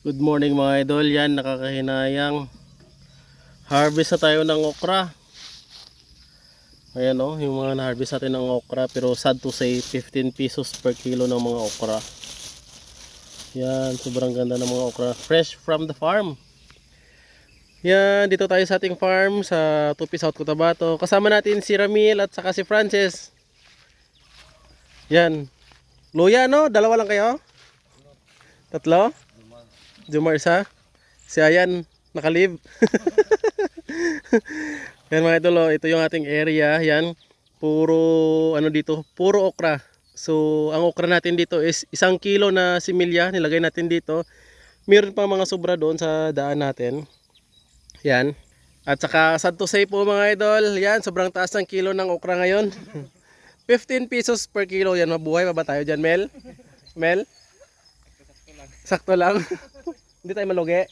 Good morning mga idol. Yan, nakakahinayang. Harvest na tayo ng okra. Ayan o, yung mga na-harvest natin ng okra. Pero sad to say, 15 pesos per kilo ng mga okra. Yan, sobrang ganda ng mga okra. Fresh from the farm. Yan, dito tayo sa ating farm sa Tupi South Cotabato. Kasama natin si Ramil at saka si Frances. Yan. Luya no? Dalawa lang kayo? Tatlo? Jumar isa. Si Ayan, nakalib. yan mga idol, oh, ito yung ating area. Yan, puro, ano dito, puro okra. So, ang okra natin dito is isang kilo na similya, nilagay natin dito. Meron pa mga sobra doon sa daan natin. Yan. At saka, sad to say po mga idol, yan, sobrang taas ng kilo ng okra ngayon. 15 pesos per kilo, yan, mabuhay pa ba tayo dyan, Mel? Mel? Sakto lang. Hindi tayo malugi.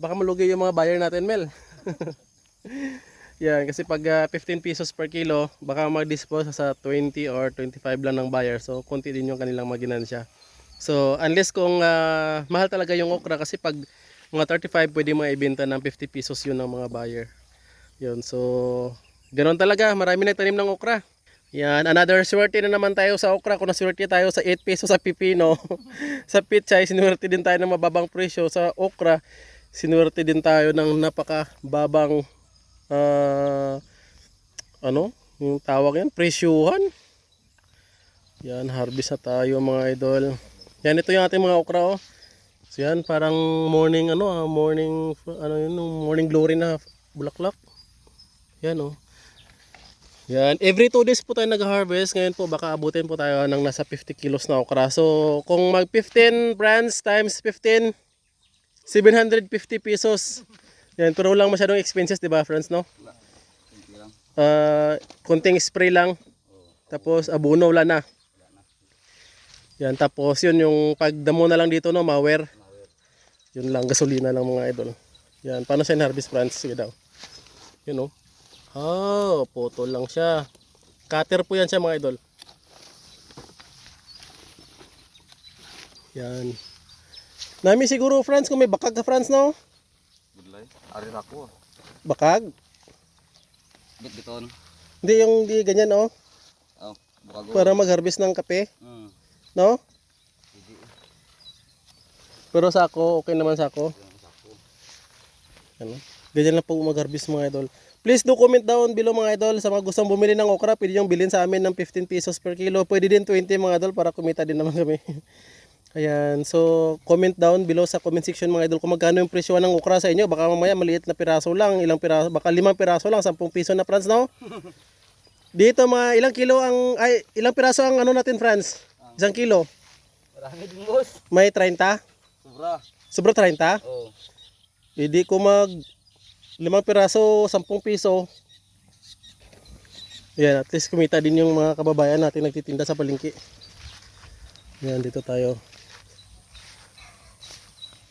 Baka malugi yung mga buyer natin, Mel. Yan, kasi pag ah, 15 pesos per kilo, baka mag-dispose sa 20 or 25 lang ng buyer. So, konti din yung kanilang maginansya. So, unless kung ah, mahal talaga yung okra, kasi pag mga 35, pwede mga ibenta ng 50 pesos yun ng mga buyer. Yun, so, ganoon talaga. Marami nagtanim ng okra. Yan, another swerte na naman tayo sa okra. Kung naswerte tayo sa 8 pesos sa pipino, sa pichay, sinuwerte din tayo ng mababang presyo. Sa okra, sinuwerte din tayo ng napakababang, ah, ano, yung tawag yan, presyuhan. Yan, harvest na tayo mga idol. Yan, ito yung ating mga okra, oh. So yan, parang morning, ano, ah, morning, ano yun, morning glory na bulaklak. Yan, oh. Yan, every 2 days po tayo nag-harvest. Ngayon po baka abutin po tayo ng nasa 50 kilos na okra. So, kung mag 15 brands times 15, 750 pesos. Yan, pero lang masyadong expenses, di ba, friends, no? Ah, konting spray lang. Tapos abono wala na. Yan, tapos yun yung pagdamo na lang dito, no, mawer. Yun lang, gasolina lang mga idol. Yan, paano sa harvest friends? Sige daw. Yun, no? Oh, putol lang siya. Cutter po yan siya mga idol. Yan. Nami siguro friends kung may bakag ka friends no? Budlay. Ari ako. Bakag? Bit biton. Hindi yung di ganyan oh. Oh, buka go. Para mag-harvest ng kape, Hmm. no? Hindi. Pero sa ako, okay naman sa ako. Ano? Ganyan lang po mag-harvest mga idol. Please do comment down below mga idol sa mga gustong bumili ng okra. Pwede yung bilhin sa amin ng 15 pesos per kilo. Pwede din 20 mga idol para kumita din naman kami. Ayan. So, comment down below sa comment section mga idol kung magkano yung presyo ng okra sa inyo. Baka mamaya maliit na piraso lang. Ilang piraso, baka limang piraso lang. 10 piso na Franz, no? Dito mga ilang kilo ang, ay, ilang piraso ang ano natin Franz? Isang kilo. Marami din boss. May 30? Sobra. Sobra 30? Oh. Hindi ko mag limang piraso, 10 piso. Yan, at least kumita din yung mga kababayan natin nagtitinda sa palengke. Yan, dito tayo.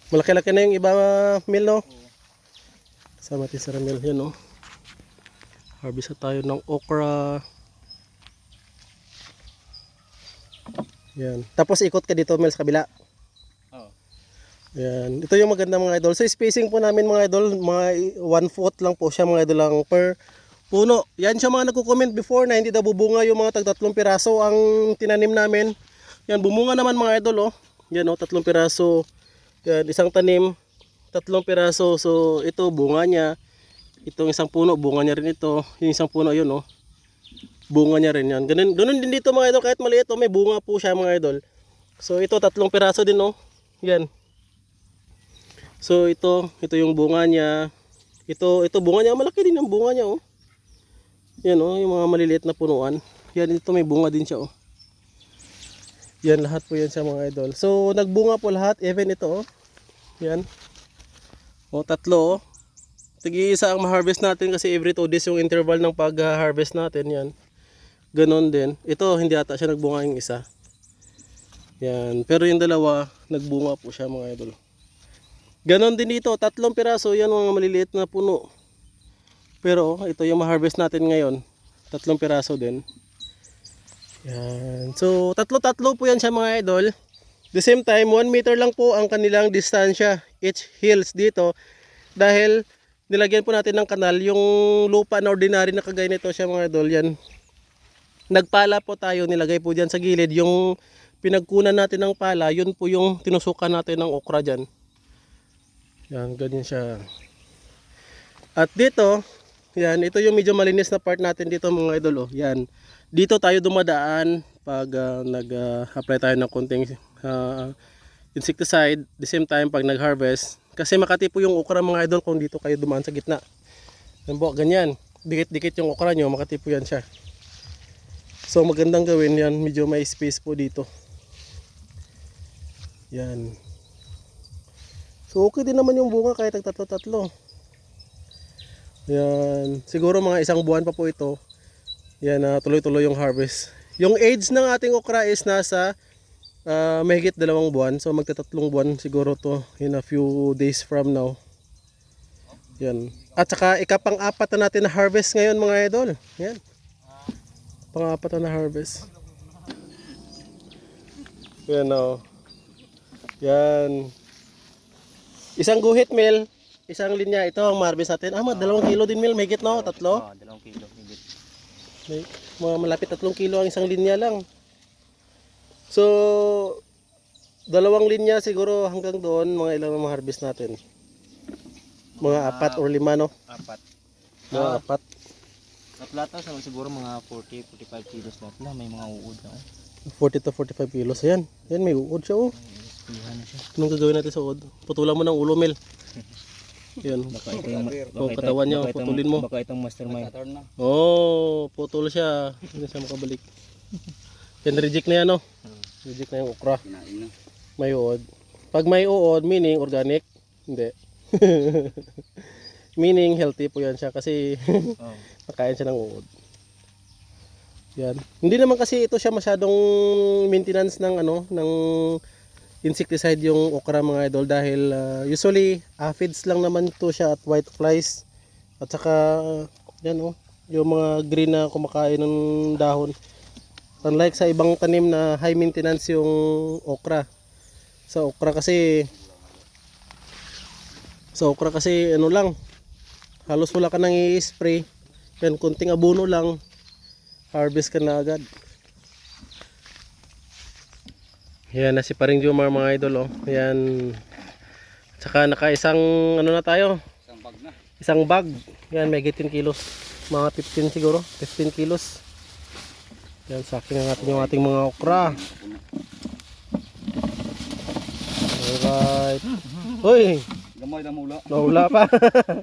Malaki-laki na yung iba mil, no? Kasama natin sa Ramil, yan, no? Harvest tayo ng okra. Yan. Tapos ikot ka dito, Mel, sa kabila. Yan. Ito yung maganda mga idol. So spacing po namin mga idol, mga 1 foot lang po siya mga idol lang per puno. Yan siya mga nagko-comment before na hindi daw bubunga yung mga tagtatlong piraso ang tinanim namin. Yan, bumunga naman mga idol oh. Yan oh, tatlong piraso. Yan, isang tanim, tatlong piraso. So ito bunga niya. Itong isang puno, bunga niya rin ito. Yung isang puno yun oh. Bunga niya rin yan. Ganun, ganun din dito mga idol, kahit maliit oh, may bunga po siya mga idol. So ito tatlong piraso din oh. Yan. So ito, ito yung bunga niya. Ito, ito bunga niya, malaki din yung bunga niya oh. Yan oh, yung mga maliliit na punuan. Yan ito may bunga din siya oh. Yan lahat po yan sa mga idol. So nagbunga po lahat, even ito oh. Yan. O tatlo oh. Tigi isa ang ma-harvest natin kasi every 2 days yung interval ng pag-harvest natin yan. Ganon din. Ito hindi ata siya nagbunga yung isa. Yan. Pero yung dalawa, nagbunga po siya mga idol. Ganon din dito, tatlong piraso, yan mga maliliit na puno. Pero ito yung ma-harvest natin ngayon, tatlong piraso din. Yan. So, tatlo-tatlo po yan siya mga idol. The same time, 1 meter lang po ang kanilang distansya each hills dito dahil nilagyan po natin ng kanal yung lupa na ordinary na kagaya nito siya mga idol yan. Nagpala po tayo, nilagay po dyan sa gilid yung pinagkunan natin ng pala, yun po yung tinusukan natin ng okra dyan. Yan, ganyan siya. At dito, yan, ito yung medyo malinis na part natin dito mga idol. Oh. Yan, dito tayo dumadaan pag ah, nag-apply tayo ng konting ah, insecticide. The same time pag nag-harvest. Kasi makati po yung okra mga idol kung dito kayo dumaan sa gitna. Yan po, ganyan. Dikit-dikit yung okra nyo, makati po yan siya. So magandang gawin yan, medyo may space po dito. Yan. Okay din naman yung bunga kahit tatlo-tatlo. Yan. Siguro mga isang buwan pa po ito. Yan na tuloy-tuloy yung harvest. Yung age ng ating okra is nasa ah, mahigit dalawang buwan. So magtatatlong buwan siguro to in a few days from now. Yan. At saka ikapang-apat na natin na harvest ngayon mga idol. Yan. Pang-apat na harvest. Yan o. Yan. Isang guhit mil, isang linya. Ito ang harvest natin. Ah, mga dalawang kilo din mil. Mahigit no? Tatlo? Oh, dalawang kilo. Higit. May, mga malapit tatlong kilo ang isang linya lang. So, dalawang linya siguro hanggang doon, mga ilang ang harvest natin. Mga apat or lima, no? Apat. Mga Ah. apat. Sa plata, sa siguro mga 40, 45 kilos na. May mga uod na. Oh. 40 to 45 kilos. Ayan. Ayan, may uod siya, oh. Na siya. Anong gagawin natin sa uod? Putulan mo ng ulo, Mel. Yan. Baka ito yung... Oh, katawan niya, baka itong- putulin mo. Baka itong mastermind. Oh, putol siya. Hindi siya makabalik. Yan, reject na yan, no? Reject na yung okra. May uod. Pag may uod, meaning organic. Hindi. meaning healthy po yan siya kasi Oh. nakain siya ng uod. Yan. Hindi naman kasi ito siya masyadong maintenance ng ano, ng insecticide yung okra mga idol dahil ah, usually aphids lang naman ito siya at white flies. At saka yan oh, yung mga green na kumakain ng dahon. Unlike sa ibang tanim na high maintenance yung okra. Sa okra kasi sa okra kasi ano lang halos wala ka nang i-spray. Yan kunting abono lang harvest ka na agad. Yan na si Paring Jomar mga idol oh. Yan. Tsaka naka isang ano na tayo. Isang bag na. Isang bag. Yan may 18 kilos. Mga 15 siguro. 15 kilos. Yan sa akin ang ating yung ating mga okra. Alright. Hoy, Gamay lang hula. nawala pa.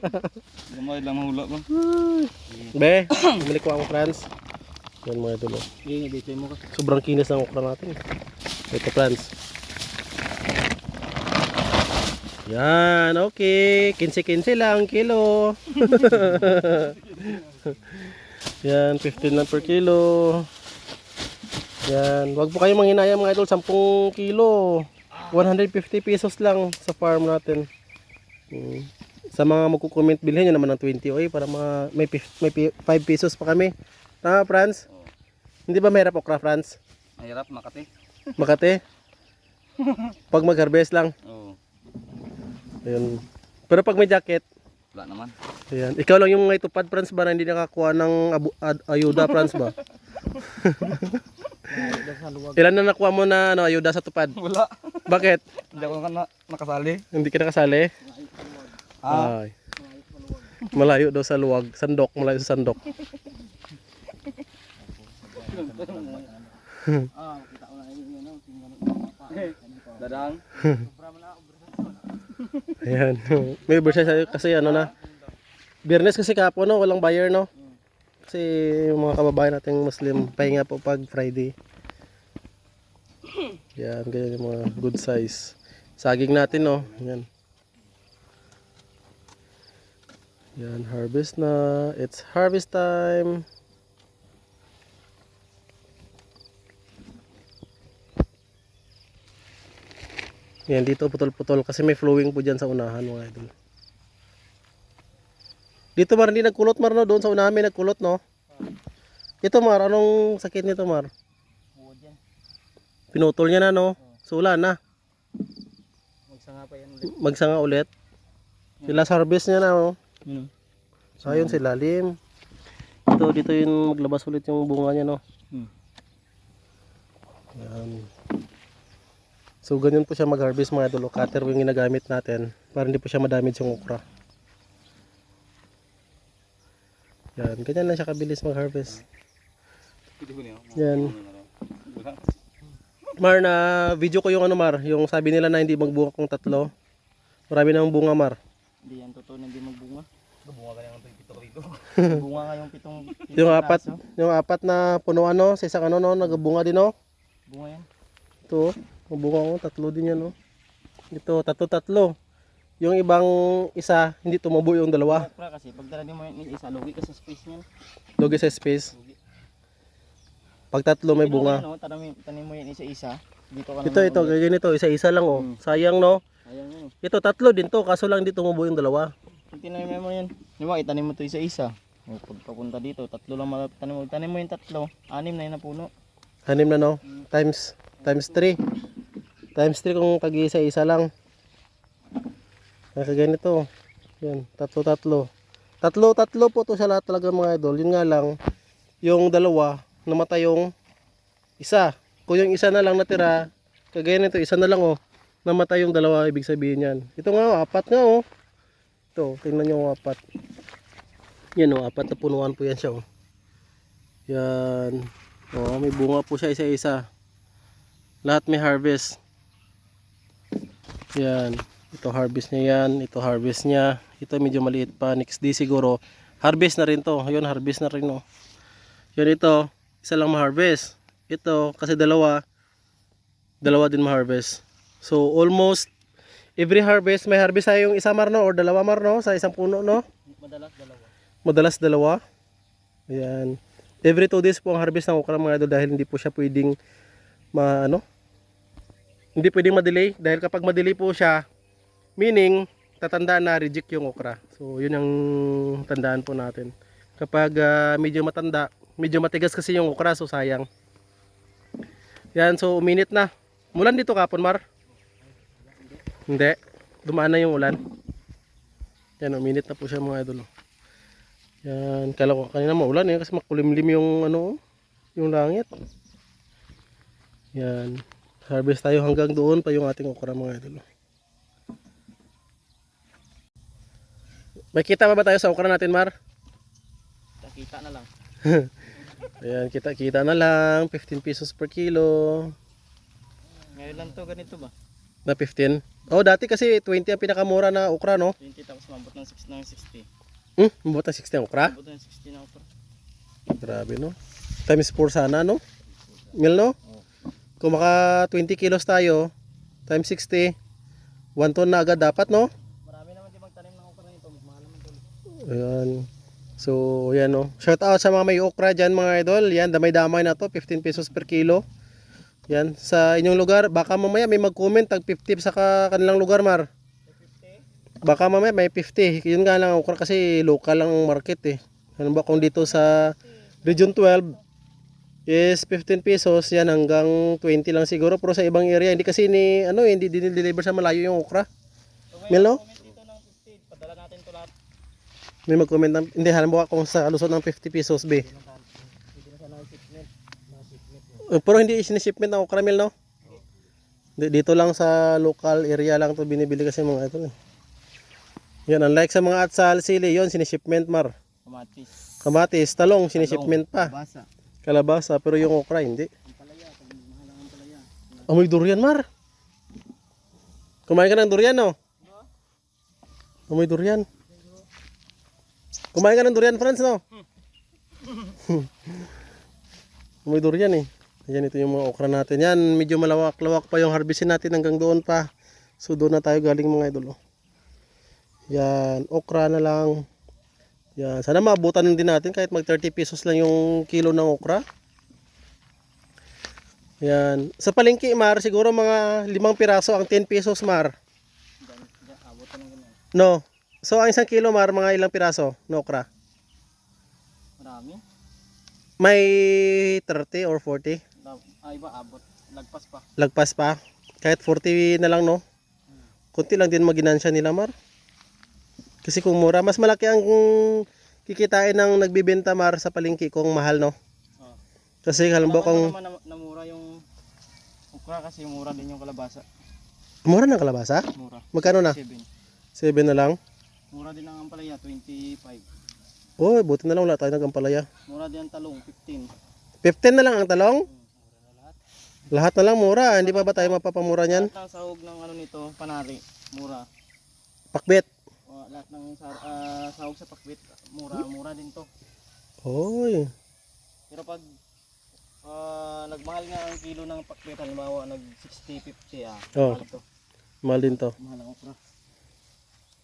Gamay lang hula ba? Be, bumili ko ang Franz. Yan mga idol. oh. Sobrang kinis ng okra natin. Ito Franz. Yan, okay. 15-15 lang kilo. Yan, 15 lang per kilo. Yan, wag po kayong manghinaya mga idol, 10 kilo. 150 pesos lang sa farm natin. Mm. Sa mga magko-comment, bilhin nyo naman ng 20 oy para mga may may pi- 5 pesos pa kami. Tama, Franz? Hindi ba mahirap okra, Franz? Mahirap, Makati. Makati? Pag mag-harvest lang. Oo. Ayun. Pero pag may jacket, Wala naman. ayan. Ikaw lang yung may tupad, Franz ba, na hindi nakakuha ng abu- ad- ayuda, Franz ba? Ilan na nakuha mo na ano, ayuda sa tupad? Wala. Bakit? Hindi ako na nakasali. Hindi ka nakasali? Ah. Ay. Malayo daw sa luwag. Sandok, malayo sa sandok. Dadang. Ayan. May bursa sa- kasi ano na. Biyernes kasi kapo no, walang buyer no. Kasi yung mga kababayan nating Muslim pahinga po pag Friday. Yan, ganyan yung mga good size. Saging natin no. Yan. Yan, harvest na. It's harvest time. Yan, dito putol-putol kasi may flowing po dyan sa unahan mga idol. Dito Mar, hindi nagkulot Mar no? Doon sa unahan may nagkulot no? Ito Mar, anong sakit nito Mar? Pinutol niya na no? So wala na. Magsanga pa yan ulit. Magsanga ulit. Sila harvest niya na oh. Yun. Ayun si lalim. Ito dito yung maglabas ulit yung bunga niya no. Hmm. Yan. So ganyan po siya mag-harvest mga idol. Cutter po yung ginagamit natin para hindi po siya madamage yung okra. Yan, ganyan lang siya kabilis mag-harvest. Yan. Mar, na video ko yung ano Mar, yung sabi nila na hindi magbunga kung tatlo. Marami nang bunga Mar. Hindi yan totoo na hindi magbunga. Bunga ka yung pito rito. bunga nga yung pitong, pitong Yung apat, yung apat na punuan no, sa isang ano no, nagbunga din no. Bunga yan. Ito, mabunga ko, tatlo din yan no. Ito, tatlo tatlo. Yung ibang isa, hindi tumubo yung dalawa. Okra kasi pag dala mo yung isa, lugi ka sa space niyan. Logi sa space. Pag tatlo may bunga. ngayon, no, tanim, tanim mo yan isa-isa. Dito ka Ito, ito, ulit. ganyan ito, isa-isa lang oh. Mm. Sayang no. Ayan yun. Ito, tatlo din to, kaso lang hindi tumubo yung dalawa. Tinanim mo yan, di ba, itanim mo ito isa-isa. O, pag papunta dito, tatlo lang matanim mo. Tanim mo yung tatlo, anim na yun na puno. Hanim na no, times, times 3. Times 3 kung tag-isa-isa lang. Kaya ganito. Yan, tatlo-tatlo. Tatlo-tatlo po to sa lahat talaga mga idol. Yun nga lang, yung dalawa, namatay yung isa. Kung yung isa na lang natira, kagaya nito, isa na lang oh, namatay yung dalawa, ibig sabihin yan. Ito nga, oh, apat nga oh. Ito, tingnan nyo oh, apat. Yan oh, apat na punuan po yan siya oh. Yan. Oh, may bunga po siya isa-isa. Lahat may harvest. Yan. Ito harvest niya yan. Ito harvest niya. Ito medyo maliit pa. Next day siguro. Harvest na rin to. Ayun, harvest na rin oh. Yan ito. Isa lang ma-harvest. Ito, kasi dalawa. Dalawa din ma-harvest. So, almost every harvest, may harvest tayo yung isa mar no? Or dalawa mar no? Sa isang puno no? Madalas dalawa. Madalas dalawa. Ayan. Every 2 days po ang harvest ng okra mga idol dahil hindi po siya pwedeng ma ano? Hindi pwedeng ma-delay dahil kapag ma-delay po siya, meaning tatandaan na reject yung okra. So yun ang tandaan po natin. Kapag ah, medyo matanda, medyo matigas kasi yung okra so sayang. Yan so uminit na. Mulan dito kapon Mar? Hindi. Dumaan na yung ulan. Yan uminit na po siya mga idol. Yan, kala ko kanina maulan eh kasi makulimlim yung ano, yung langit. Yan. Harvest tayo hanggang doon pa yung ating okra mga idol. May kita pa ba tayo sa okra natin, Mar? Nakita na lang. Ayan, kita-kita na lang. 15 pesos per kilo. Ngayon lang to, ganito ba? Na 15. Oh, dati kasi 20 ang pinakamura na okra, no? 20 tapos mabot ng 6 ng 60. Hmm, mabuta 60 ang okra. Mabot ng 60 na okra. Grabe, no? Times 4 sana, no? Mil, no? Kung maka 20 kilos tayo, times 60, 1 ton na agad dapat, no? Marami naman di magtanim ng okra nito, mas mahal naman to. Ayan. So, yan, no? Shout out sa mga may okra dyan, mga idol. Yan, damay-damay na to, 15 pesos per kilo. Yan, sa inyong lugar, baka mamaya may mag-comment, tag 50 sa ka- kanilang lugar, Mar. Baka mamaya may 50. Yun nga lang, ang okra kasi local lang ang market, eh. Ano ba kung dito sa Region 12, is 15 pesos yan hanggang 20 lang siguro pero sa ibang area hindi kasi ni ano eh, hindi dinideliver sa malayo yung okra So, Mil, no? comment dito ng 50, padala natin to lahat. may mag-comment ng hindi halimbawa kung sa Luzon ng 50 pesos be. Eh, pero hindi sinishipment ng okra mil no Di- dito lang sa local area lang to binibili kasi mga ito eh. yan unlike sa mga atsal sili yon sinishipment mar Kamatis. kamatis talong sinishipment pa Basa. Kalabasa pero yung okra hindi amoy durian mar kumain ka ng durian no amoy durian kumain ka ng durian Franz no amoy durian eh Ayan ito yung mga okra natin. Yan, medyo malawak-lawak pa yung harvestin natin hanggang doon pa. So doon na tayo galing mga idol. oh. Yan, okra na lang. Yan, sana maabutan din natin kahit mag 30 pesos lang yung kilo ng okra. Yan. Sa palengke, Mar, siguro mga limang piraso ang 10 pesos, Mar. Ng. No. So, ang isang kilo, Mar, mga ilang piraso na okra? Marami. May 30 or 40. Lab- Ah, iba abot. Lagpas pa. Lagpas pa. Kahit 40 na lang, no? Kunti lang din maginansya nila, Mar. Kasi kung mura, mas malaki ang kikitain ng nagbibenta, Mar, sa palengke kung mahal, no? Oh. Kasi halimbawa kung naman na, namura yung okra kasi mura din yung kalabasa. mura ng kalabasa, Mura. magkano na? 7. 7 na lang. Mura din ang ampalaya, 25. Oh, buti na lang wala tayo nagampalaya. Mura din ang talong, 15. 15 na lang ang talong. Hmm, mura na lahat. Lahat na lang mura. Hindi pa ba tayo mapapamura niyan? Lahat ng sahog ng ano nito, panari, mura. Pakbet. Lahat ng sa- ah, sahog sa pakwit, mura, mura din to. Oy. Pero pag ah, nagmahal nga ang kilo ng pakwit, halimbawa nag 60, 50 ah, Oh. mahal to. Mahal din to. Mahal ang okra.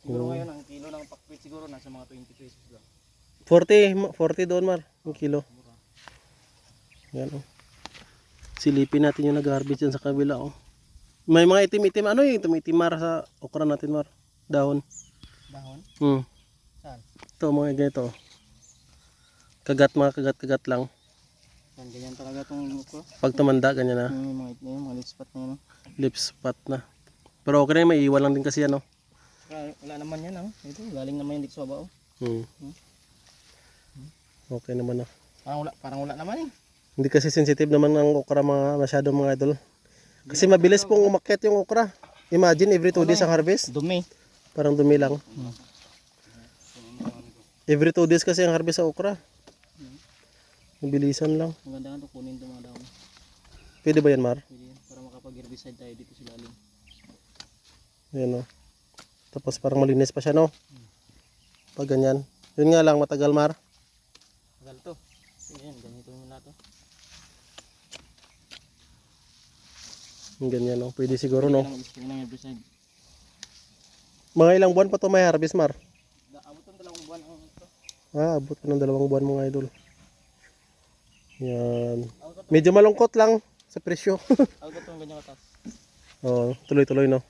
Siguro Oh. ngayon ang kilo ng pakwit siguro nasa mga 20 pesos lang. 40, ma- 40 doon, Mar. Ang kilo. Yan, oh. Silipin natin yung nag-harvest dyan sa kabila, oh. May mga itim-itim. Ano yung itim-itim, Mar, sa okra natin, Mar? Dahon. Dahon? Hmm. Saan? Ito, mga ganito. Kagat, mga kagat-kagat lang. Yan, ganyan talaga itong okra. Pag tumanda, ganyan na. Yung mga yung mga lispat na yun. Lip spot na. Pero okay na yun, may iwan lang din kasi yan, oh. Wala, wala naman yan, ah. Ito, galing naman yung diksoba, oh. Hmm. Okay naman, oh. Parang wala, parang wala naman eh. Hindi kasi sensitive naman ang okra mga masyado mga idol. Kasi mabilis pong umakyat yung okra. Imagine every 2 days ang harvest. Dumi. Parang dumi lang. Every 2 days kasi ang harvest sa okra. Mabilisan lang. Maganda nga to kunin itong mga dahon. Pwede ba yan, Mar? Pwede yan, para makapag-herbicide tayo dito sa lalim. Yan o. Tapos parang malinis pa siya, no? Pag ganyan. Yun nga lang, matagal, Mar. Tagal to. Yan, ganito muna to. Ganyan, no? Pwede siguro, no? Kailangan mag-spray ng herbicide. Mga ilang buwan pa to may harvest, Mar? Abot ng dalawang buwan ang ito. Ah, abot ng dalawang buwan, mga idol. Yan. Medyo malungkot lang sa presyo. ako to ang ganyan katas. Oo, tuloy-tuloy no.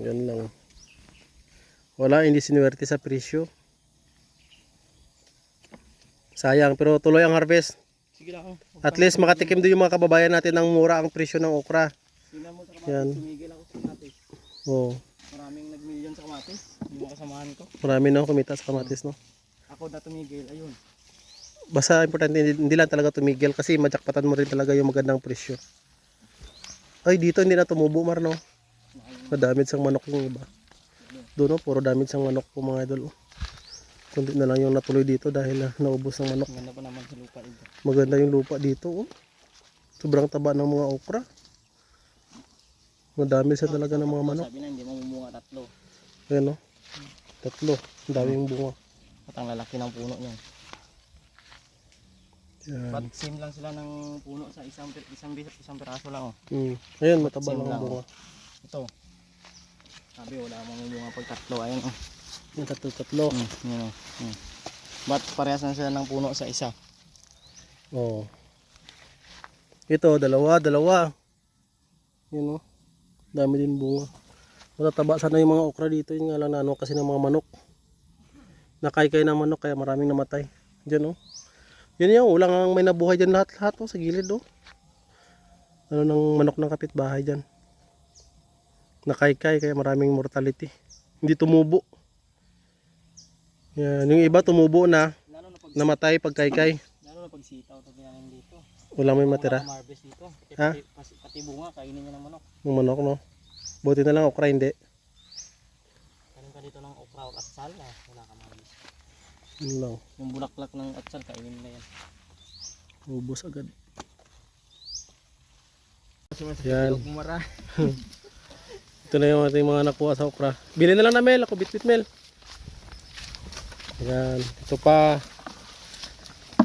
Yan lang. Wala, hindi sinuwerte sa presyo. Sayang, pero tuloy ang harvest. Sige lang. At least makatikim din yung mga kababayan natin ng mura ang presyo ng okra. Tingnan mo sa Yan. Tumigil ako sa kamatis. Oo, Maraming nag-million sa kamatis. Yung mga kasamahan ko. marami na kumita sa kamatis, no? Ako na tumigil. Ayun. Basta importante, hindi, hindi lang talaga tumigil kasi majakpatan mo rin talaga yung magandang presyo. Ay, dito hindi na tumubo, Mar, no? Madamage ang manok yung iba. Doon, no? Puro damage ang manok po, mga idol. oh. Kundi na lang yung natuloy dito dahil na naubos ng manok. Ang ganda pa naman sa lupa ito. Maganda yung lupa dito, oh. Sobrang taba ng mga okra. Madami siya talaga ng mga manok. Sabi na hindi mamumunga tatlo. Ayan, no? Tatlo. Ang daming bunga. At ang lalaki ng puno niyan. Yan. But same lang sila ng puno sa isang isang isang piraso lang oh. Mm. Ayan, mataba Same lang ang lang. bunga. Ito. Sabi wala mamumunga pag tatlo ayun oh. Yung tatlo-tatlo. Mm, yun oh. Mm. But parehas na sila ng puno sa isa. Oo. Ito, dalawa, dalawa. Yun o. Dami din bunga. Matataba sana yung mga okra dito. Yung lang na ano kasi ng mga manok. Nakaykay ng manok kaya maraming namatay. Diyan o. Yun yung ulang ang may nabuhay dyan lahat-lahat o sa gilid o. Ano ng manok ng kapitbahay dyan. Nakaykay kaya maraming mortality. Hindi tumubo. Yan. Yung iba tumubo na. Namatay pag kaykay. lalo na pag sitaw to. Wala may matira. Harvest dito. Pati, Ha? pati, pati, bunga kainin niya ng manok. Ng manok, no? Buti na lang okra, hindi. Kanin ka dito ng okra or atsal ah, wala ka harvest. Lang. Yung bulaklak ng atsal kainin na yan. Ubus agad. Yan. Ito na yung ating mga nakuha sa okra. Bili na lang na Mel. Ako bitbit Mel. Yan. Ito pa.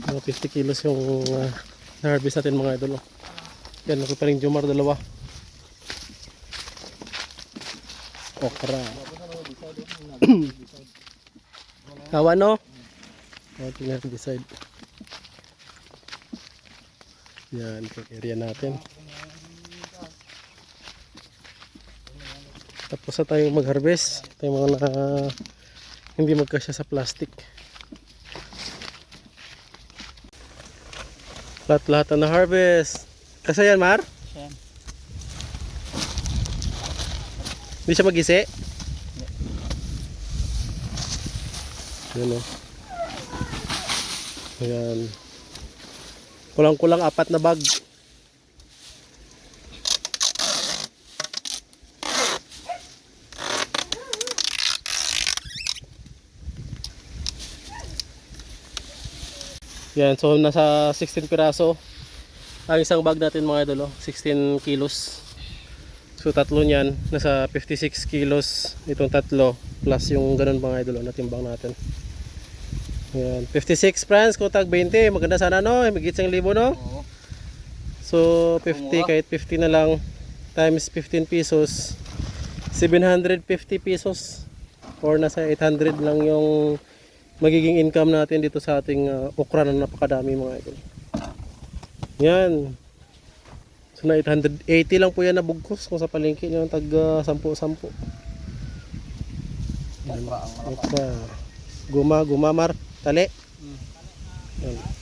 Mga 50 kilos yung uh, na-harvest natin mga idol. oh. Yan. Ako pa rin Jumar dalawa. Okra. Kawa no? Tingnan decide. Yan, area natin. Tapos na tayo mag-harvest. Ito mga naka, hindi magkasya sa plastic. Lahat-lahat na harvest. Kasi yan, Mar? Yan. Hindi siya magisi? Yan o. Ayan. Kulang-kulang apat na bag. Yan, so nasa 16 piraso. Ang isang bag natin mga idol, oh, 16 kilos. So tatlo niyan, nasa 56 kilos itong tatlo plus yung ganun mga idol oh, na timbang natin. Yan, 56 francs kung tag 20, maganda sana no, higit sa libo no. Oo. So 50 kahit 50 na lang times 15 pesos 750 pesos or nasa 800 lang yung magiging income natin dito sa ating uh, okra na napakadami mga idol. Yan. So na 880 lang po yan na bugkos kung sa palengke yung tag uh, 10-10. Yan. Okra. Okra. Guma, gumamar, tali. Mm. Yan.